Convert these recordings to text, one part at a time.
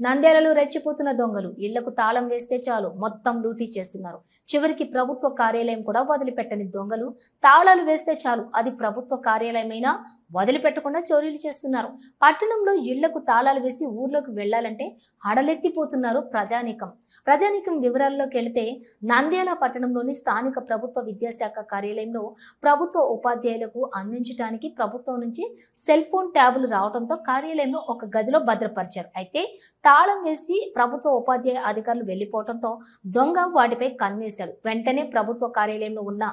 నంద్యాలలో రెచ్చిపోతున్న దొంగలు. ఇళ్ళకు తాళం వేస్తే చాలు. మొత్తం లూటీ చేస్తున్నారు. చివరికి ప్రభుత్వ కార్యాలయం కూడా వదిలిపెట్టని దొంగలు. తాళాలు వేస్తే చాలు. అది ప్రభుత్వ కార్యాలయమైనా? వదిలిపెట్టకుండా చోరీలు చేస్తున్నారు. పట్టణంలో ఇళ్ళకు తాళాలు వేసి ఊర్లోకి వెళ్ళాలంటే హడలెత్తిపోతున్నారు ప్రజానీకం. ప్రజానీకం వివరాల్లోకి వెళితే నంద్యాల పట్టణంలోని స్థానిక ప్రభుత్వ విద్యాశాఖ కార్యాలయంలో ప్రభుత్వ ఉపాధ్యాయులకు అందించడానికి ప్రభుత్వం నుంచి సెల్ ఫోన్ ట్యాబులు రావడంతో కార్యాలయంలో ఒక గదిలో భద్రపరిచారు. అయితే తాళం వేసి ప్రభుత్వ ఉపాధ్యాయ అధికారులు వెళ్ళిపోవడంతో దొంగ వాటిపై కన్నేశాడు. వెంటనే ప్రభుత్వ కార్యాలయంలో ఉన్న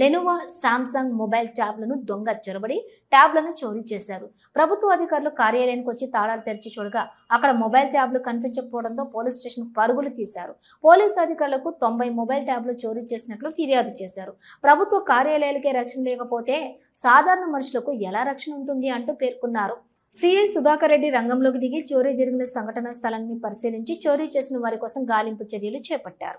లెనోవా శాంసంగ్ మొబైల్ ట్యాబ్లను దొంగ చొరబడి ట్యాబ్లను చోరీ చేశారు. ప్రభుత్వ అధికారులు కార్యాలయానికి వచ్చి తాళాలు తెరిచి చూడగా అక్కడ మొబైల్ ట్యాబ్లు కనిపించకపోవడంతో పోలీస్ స్టేషన్ పరుగులు తీశారు. పోలీసు అధికారులకు తొంభై మొబైల్ ట్యాబ్లు చోరీ చేసినట్లు ఫిర్యాదు చేశారు. ప్రభుత్వ కార్యాలయాలకే రక్షణ లేకపోతే సాధారణ మనుషులకు ఎలా రక్షణ ఉంటుంది అంటూ పేర్కొన్నారు. సిఐ సుధాకర్ రెడ్డి రంగంలోకి దిగి చోరీ జరిగిన సంఘటనా స్థలాన్ని పరిశీలించి చోరీ చేసిన వారి కోసం గాలింపు చర్యలు చేపట్టారు.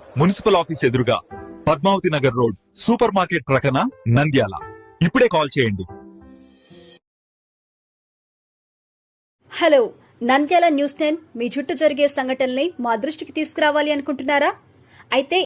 మున్సిపల్ ఆఫీస్ ఎదురుగా Padmavathi Nagar road super market ప్రకన Nandyal. ఇప్పుడే కాల్ చేయండి. హలో నంద్యాల న్యూస్ టెన్ మీ చుట్టూ జరిగే సంఘటనల్ని మా దృష్టికి తీసుకురావాలి అనుకుంటున్నారా? అయితే